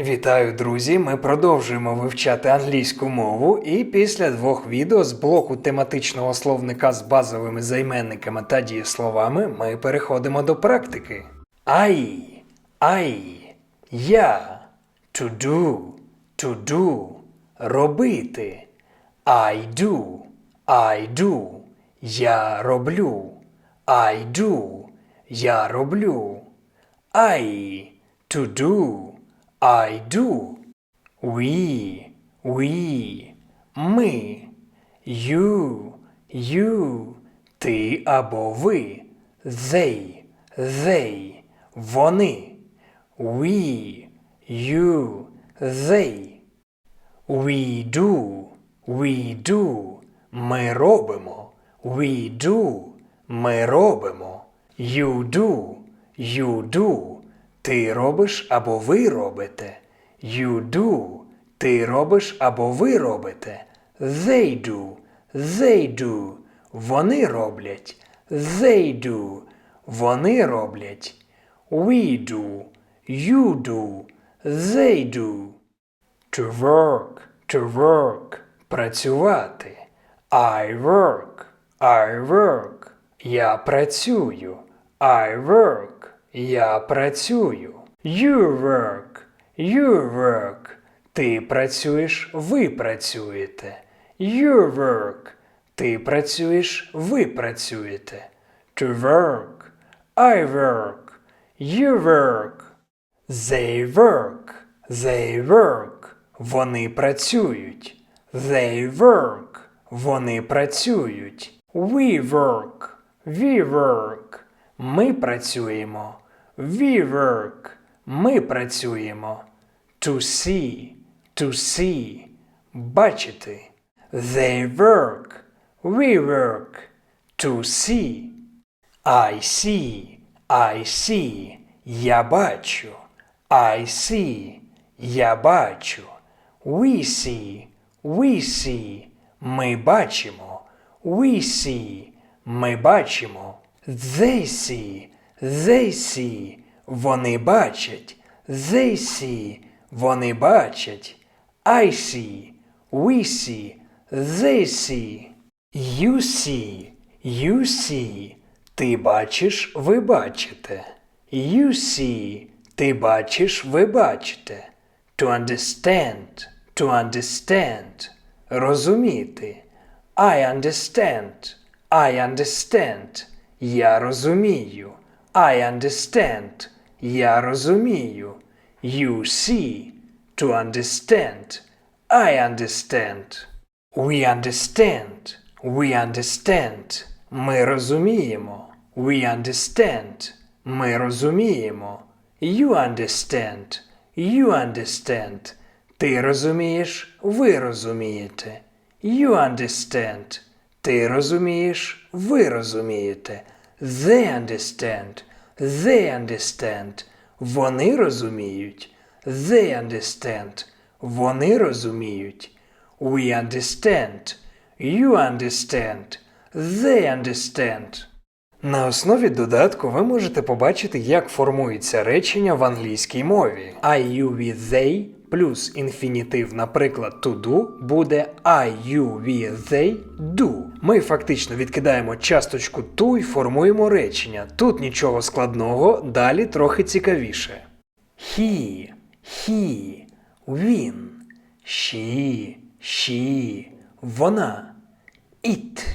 Вітаю, друзі! Ми продовжуємо вивчати англійську мову, і після двох відео з блоку тематичного словника з базовими займенниками та дієсловами ми переходимо до практики. I, I, я, to do, to do, робити. I do, I do, я роблю. I do, я роблю. I, to do, I do. We, we, ми. You, you, ти або ви. They, they, вони. We, you, they. We do, we do, ми робимо. We do, ми робимо. You do, you do, ти робиш або ви робите. You do, ти робиш або ви робите. They do, they do, вони роблять. They do, вони роблять. We do, you do, they do. To work, to work, працювати. I work, I work, я працюю. I work, я працюю. You work, you work, ти працюєш, ви працюєте. You work, ти працюєш, ви працюєте. To work, I work, you work. They work, they work, вони працюють. They work, вони працюють. We work, we work, ми працюємо. We work, ми працюємо. To see, to see, бачити. They work, we work, to see. I see, I see, я бачу. I see, я бачу. We see, we see, ми бачимо. We see, ми бачимо. They see, see, вони бачать. See, вони бачать. See. You see, you see, ти бачиш, ви бачите. See, ти бачиш, ви бачите. To understand, to understand, розуміти. I understand, I understand, я розумію. I understand, я розумію. You see, to understand, I understand. We understand, we understand, ми розуміємо. We understand, ми розуміємо. You understand, you understand, ти розумієш, ви розумієте. You understand, ти розумієш, ви розумієте. They understand, they understand, вони розуміють. They understand, вони розуміють. We understand, you understand, they understand. На основі додатку ви можете побачити, як формується речення в англійській мові. I, you, we, they плюс інфінітив, наприклад, to do, буде I, you, we, they do. Ми фактично відкидаємо часточку to і формуємо речення. Тут нічого складного, далі трохи цікавіше. He, he, він, she, she, вона. It,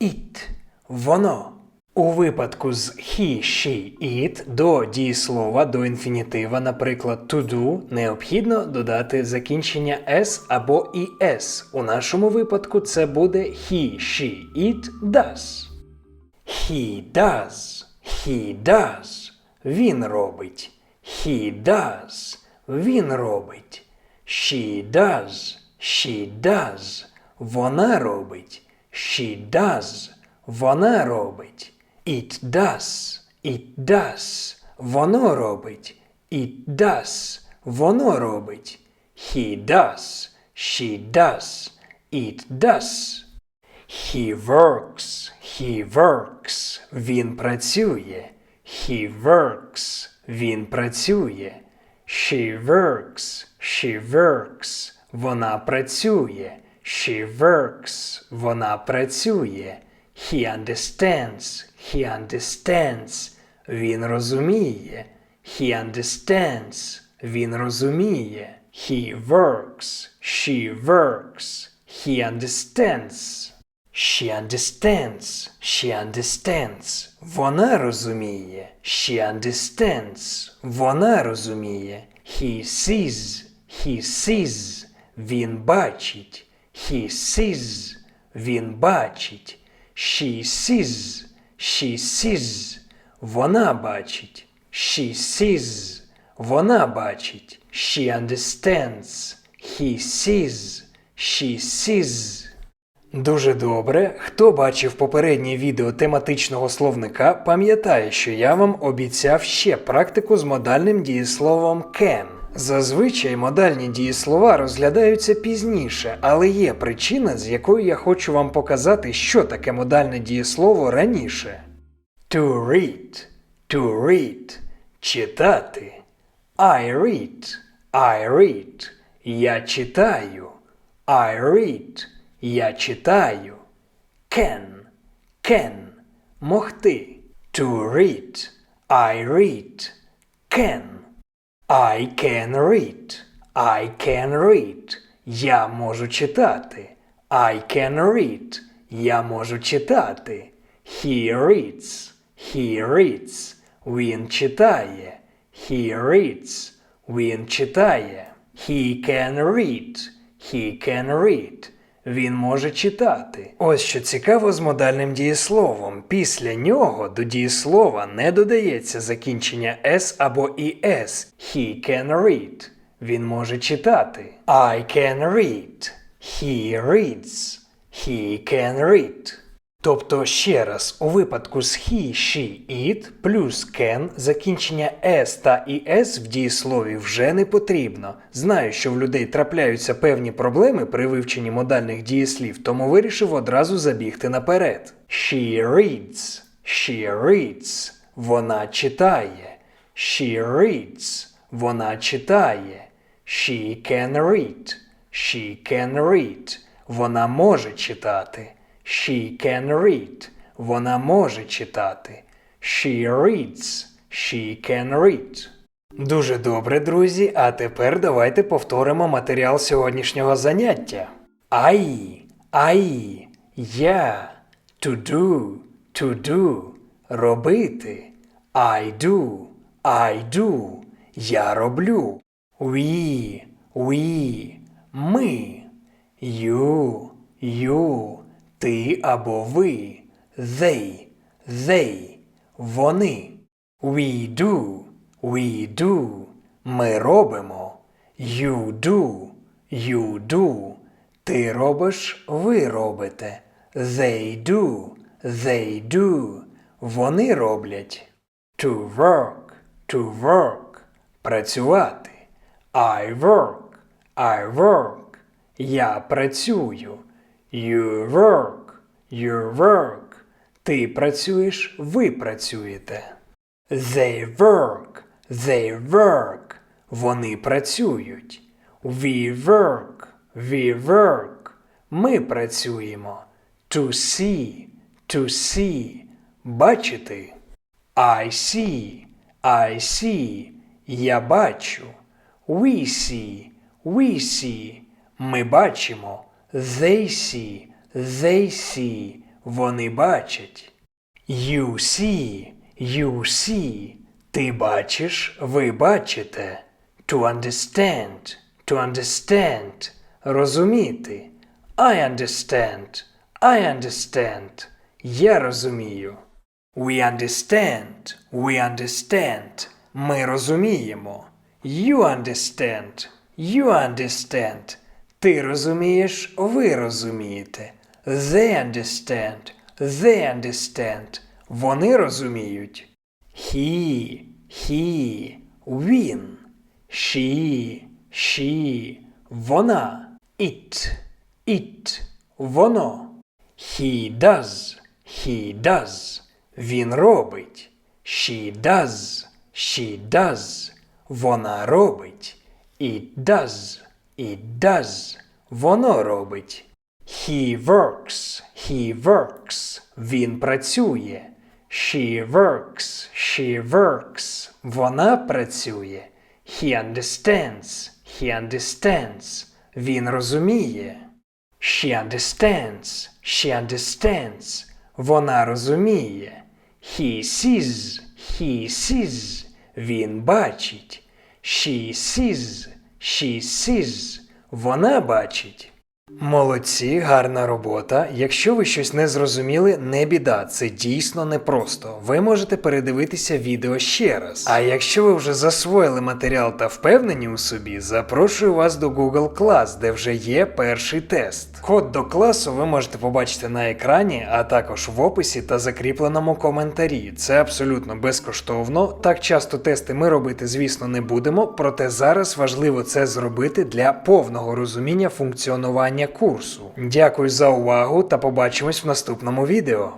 it, воно. У випадку з he, she, it до дієслова, до інфінітива, наприклад, to do, необхідно додати закінчення s або es. У нашому випадку це буде he, she, it does. He does. He does. Він робить. He does. Він робить. She does. She does. Вона робить. She does. Вона робить. It does. It does. Воно робить. It does. Воно робить. He does. She does. It does. He works. He works. Він працює. He works. Він працює. She works. She works. Вона працює. She works. Вона працює. He understands. He understands. Він розуміє. He understands. Він розуміє. He works. She works. He understands. She understands. She understands. Вона розуміє. She understands. Вона розуміє. He sees. He sees. Він бачить. He sees. Він бачить. She sees. She sees. Вона бачить. She sees. Вона бачить. She understands. He sees. She sees. Дуже добре. Хто бачив попереднє відео тематичного словника, пам'ятає, що я вам обіцяв ще практику з модальним дієсловом can. Зазвичай модальні дієслова розглядаються пізніше, але є причина, з якою я хочу вам показати, що таке модальне дієслово раніше. To read. To read. Читати. I read. I read. Я читаю. I read. Я читаю. Can. Can. Могти. To read. I read. Can. I can read. I can read. Я можу читати. I can read. Я можу читати. He reads. He reads. Він читає. He reads. Він читає. He can read. He can read. Він може читати. Ось що цікаво з модальним дієсловом. Після нього до дієслова не додається закінчення s або іс. He can read. Він може читати. I can read. He reads. He can read. Тобто, ще раз, у випадку з he, she, it плюс can закінчення s та es в дієслові вже не потрібно. Знаю, що в людей трапляються певні проблеми при вивченні модальних дієслів, тому вирішив одразу забігти наперед. She reads. She reads. Вона читає. She reads. Вона читає. She can read. She can read. Вона може читати. She can read. Вона може читати. She reads. She can read. Дуже добре, друзі. А тепер давайте повторимо матеріал сьогоднішнього заняття. I, I, я, to do, to do, робити. I do, I do, я роблю. We, we, ми. You, you, ти або ви. They, they, вони. We do, we do. Ми робимо. You do, you do. Ти робиш, ви робите. They do, they do. Вони роблять. To work, to work. Працювати. I work, I work. Я працюю. You work, you work. Ти працюєш, ви працюєте. They work, they work. Вони працюють. We work, we work. Ми працюємо. To see, to see. Бачити. I see, I see. Я бачу. We see, we see. Ми бачимо. They see, they see. Вони бачать. You see, you see. Ти бачиш, ви бачите. To understand, to understand. Розуміти. I understand, I understand. Я розумію. We understand, we understand. Ми розуміємо. You understand, you understand. Ти розумієш, ви розумієте. They understand, they understand. Вони розуміють. He, he, він. She, she, вона. It, it, воно. He does, he does. Він робить. She does, she does. Вона робить. It does. It does. Воно робить. He works. He works. Він працює. She works. She works. Вона працює. He understands. He understands. Він розуміє. She understands. She understands. Вона розуміє. He sees. He sees. Він бачить. She sees. She sees. Вона бачить. Молодці, гарна робота. Якщо ви щось не зрозуміли, не біда, це дійсно непросто. Ви можете передивитися відео ще раз. А якщо ви вже засвоїли матеріал та впевнені у собі, запрошую вас до Google Class, де вже є перший тест. Код до класу ви можете побачити на екрані, а також в описі та закріпленому коментарі. Це абсолютно безкоштовно. Так часто тести ми робити, звісно, не будемо, проте зараз важливо це зробити для повного розуміння функціонування курсу. Дякую за увагу та побачимось в наступному відео.